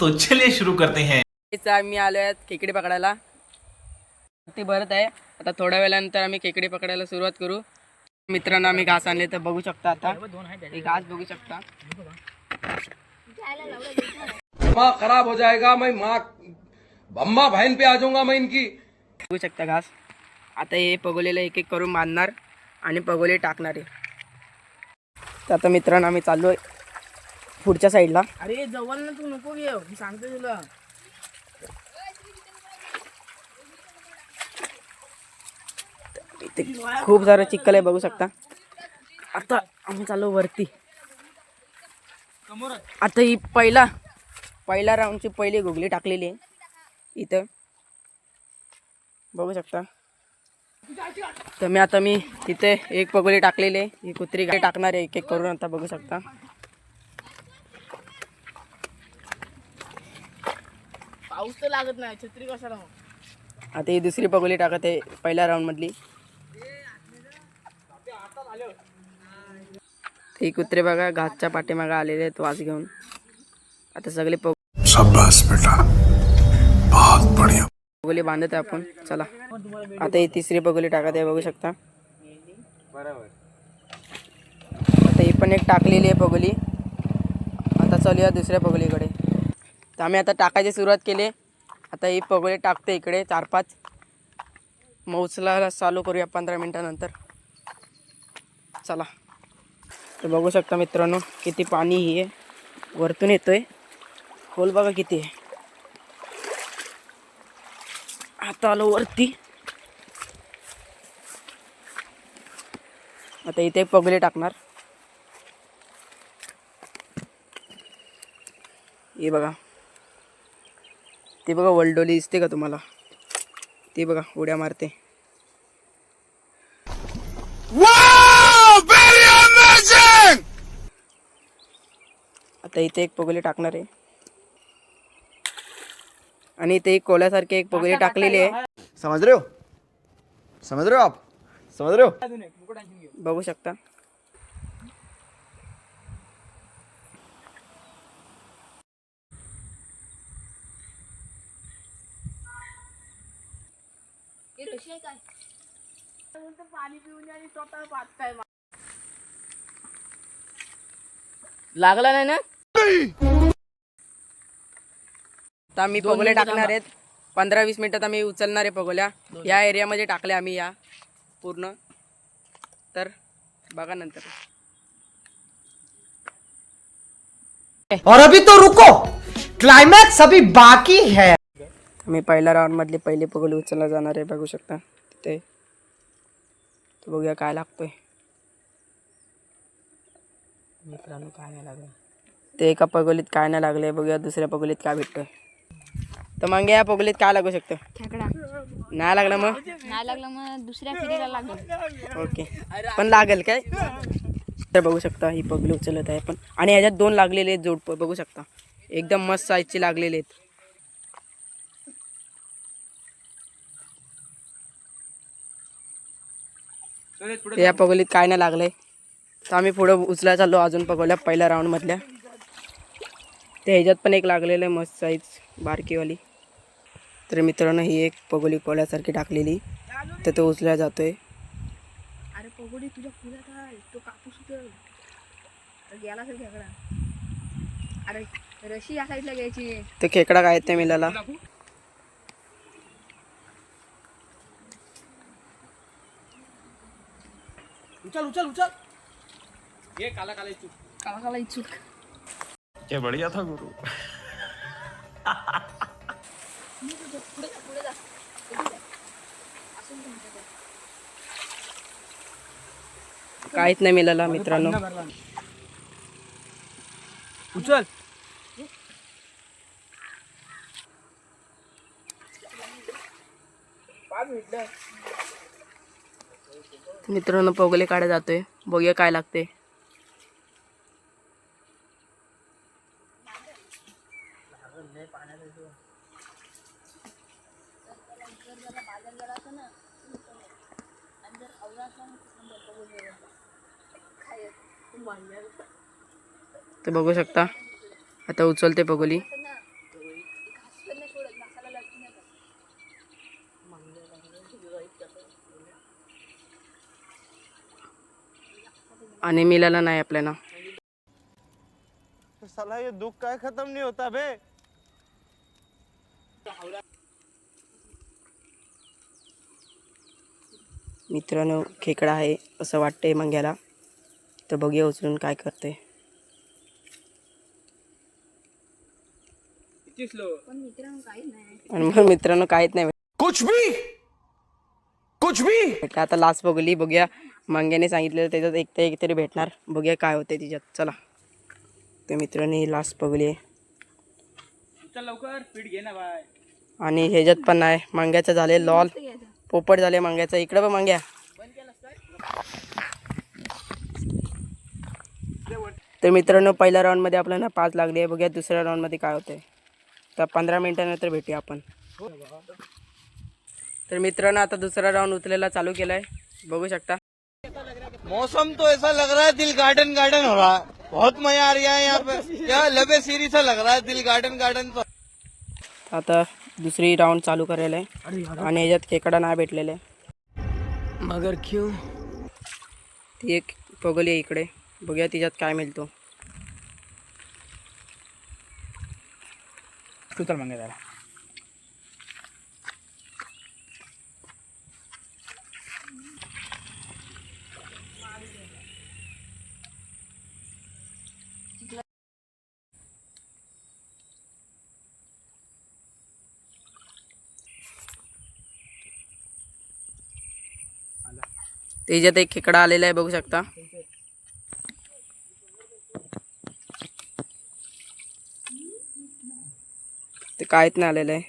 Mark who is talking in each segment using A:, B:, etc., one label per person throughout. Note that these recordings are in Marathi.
A: तो चलिए शुरू करते हैं।
B: आम्ही आलो आहेत खेकडे पकडायला. ते भरत आहे. आता थोड्या वेळानंतर आम्ही खेकडे पकडायला सुरुवात करू. मित्रांनो आम्ही घास आणले तर बघू शकता आता. हे घास बघू शकता.
C: माँ खराब हो जाएगा मैं माँ अम्मा बहन पे आ जाऊंगा मैं इनकी।
B: बघू शकता घास. आता हे पगोलेला एक एक करून बांधणार आणि पगोले टाकणार आहे. तर आता मित्रांनो आम्ही चाललो आहे पुढच्या साईडला.
D: अरे जवळ ना तू नको घेऊ मी सांगतो तुला.
B: इथे खूप सारं चिखल आहे बघू शकता. आता आम्ही चाललो वरती. आता ही पहिला पहिल्या राऊंडची पहिली घुगली टाकलेली आहे. इथं. बघू शकता. तर मी आता मी तिथे एक पगोली टाकलेली आहे. ही कुत्री गाडी टाकणार आहे एक एक करून आता बघू शकता.
D: पाऊस तर लागत नाही छत्री कशाला मग?
B: आता ही दुसरी पगोली टाकत आहे पहिल्या राऊंडमधली ही कुत्रे बघा घासच्या पाठीमागे आलेले आहेत वास घेऊन. आता सगळे पग
E: शाबाश बेटा. बहुत बढ़िया.
B: पगोली बांधत आहे आपण चला. आता ही तिसरी पगोली टाकत आहे बघू शकता. आता ही पण एक टाकलेली आहे पगोली. आता चालूया दुसऱ्या पगोलीकडे. तर आम्ही आता टाकायची सुरुवात केली. आता ही पगोली टाकते इकडे चार पाच मग उचलायला चालू करूया पंधरा मिनटानंतर. चला. तर बघू शकता मित्रांनो किती पाणी हे वरतून येतो आहे खोल बघा किती आहे. आता आलो वरती. आता इथे पगले टाकणार. हे बघा. ते बघा वलडोली दिसते का तुम्हाला? ते बघा उड्या मारते. आता इथे एक पगोली टाकणार आहे. आणि इथे एक कोल्यासारखे एक पगोली टाकलेली आहे.
F: समझ रहे हो समझ रहे हो आप? समझ रहे हो
B: बघू शकता.
D: पाणी पिऊन आणि स्वतः पाहताय
B: लागला नाही ना? आता आम्ही पगोल्या टाकणार आहेत. पंधरा वीस मिनिटात आम्ही उचलणार आहे पगोल्या. या एरियामध्ये टाकल्या आम्ही या पूर्ण. तर बघा नंतर.
G: और अभी तो रुको। क्लाइमैक्स अभी बाकी है।
B: मी पहिल्या राऊंड मधली पहिली पगोली उचलला जाणार आहे बघू शकता. तिथे तर बघूया काय लागतोय. मित्रांनो काय नाही लागलं. ते एका पगोलीत काय नाही लागले बघूया दुसऱ्या पगोलीत काय भेटतोय. तर मग या पगोलीत काय लागू शकतं?
H: खेकडा.
B: नाही लागलं मग?
H: नाही लागलं मग दुसऱ्या फेरीला लागलं.
B: ओके. पण लागेल काय? तर बघू शकता ही पगली उचलत आहे पण. आणि ह्याच्यात दोन लागलेले आहेत जोड बघू शकता. एकदम मस्त साईजचे लागलेले आहेत. या पगोलीत काय नाही लागलंय. तर आम्ही पुढं उचलायला चाललो अजून पगोल्या पहिल्या राऊंड मधल्या. ते ह्याच्यात पण एक लागलेलं आहे मस्त साईज बारकीवाली. तर मित्रांनो ही एक पगोली कोल्यासारखी टाकलेली. तर तो उचलायला जातोय.
D: अरे पगोडी तुझ्या फुलात आहे. तो कापूस गेला असेल खेकडा. अरे रशी या साईडला घ्यायची.
B: ते खेकडा काय ते मिळाला
C: उचल उचल उचल. ये काला काला चूक
D: काला काला इच्छुक
A: क्या बढ़िया था गुरु।
B: काहीच नाही मिळाला मित्रांनो.
C: उचल.
B: मित्रांनो पोगले काढा जातोय. बघूया काय लागते तर बघू शकता. आता उचलते पगोली. आणि मिळाला नाही आपल्याला.
F: साला ये दुख काय खत्म नहीं होता बे
B: मित्रांनो खेकडा आहे असं वाटतंय मंग्याला. तर बघूया उचलून काय करते
D: पण मित्रांनो काहीच नाही.
B: आणि मग मित्रांनो काहीच नाही.
C: कुछ भी! कुछ भी!
B: आता लास्ट बघली बघूया. मंग्याने सांगितलेलं त्याच्यात एक तर एक तरी भेटणार. बघूया काय होते तिच्यात. चला. तर मित्रांनो ही लास्ट बघली आहे आणि ह्याच्यात पण नाही मांग्याचं झाले लॉल. पोपट झाले मांग्याचं. इकडं पण मांग्या. तर मित्रांनो पहिल्या राऊंडमध्ये आपल्याला पाच लागले बघूया दुसऱ्या राऊंडमध्ये काय होते तर पंधरा मिनिटानंतर भेटूया आपण. तर मित्रांनो आता दुसरा राऊंड उचलायला चालू केला आहे बघू शकता.
F: मौसम तो ऐसा लग रहा है दिल गार्डन गार्डन हो रहा है। बहुत मजा आ रहा है यहाँ पे। क्या लबे सीरी सा लग रहा है दिल गार्डन गार्डन तो।
B: आता दुसरी राऊंड चालू करायला आहे आणि ह्याच्यात खेकडा नाही भेटलेला.
G: मगर क्यों?
B: ती एक पगोली आहे इकडे. बघूया तिच्यात काय मिळतो.
A: तू चल मंगे जरा
B: त्याच्यात एक खेकडा आलेला आहे बघू शकता. ते काहीच नाही आलेलं आहे.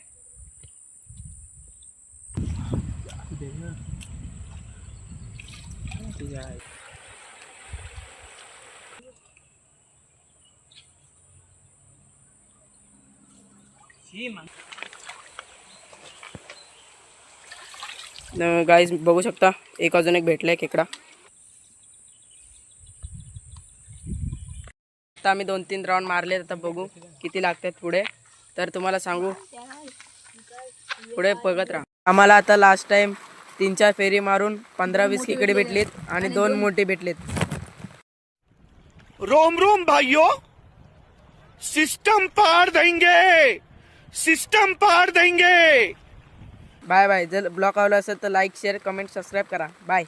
B: गाईज बघू शकता एक अजून एक भेटलाय खेकडा. आता आम्ही दोन तीन राऊंड मारले आता बघू किती लागतात पुढे. तर तुम्हाला सांगू पुढे बघत राहा. आम्हाला आता लास्ट टाइम तीन चार फेरी मारून पंधरा वीस खेकडे भेटलेत आणि दोन मोठे भेटलेत.
E: रोम रोम भाइयों सिस्टम पार देंगे! सिस्टम पार देंगे!
B: Bye bye. जर ब्लॉग आवडला असेल तर लाईक शेअर कमेंट सबस्क्राईब करा. बाय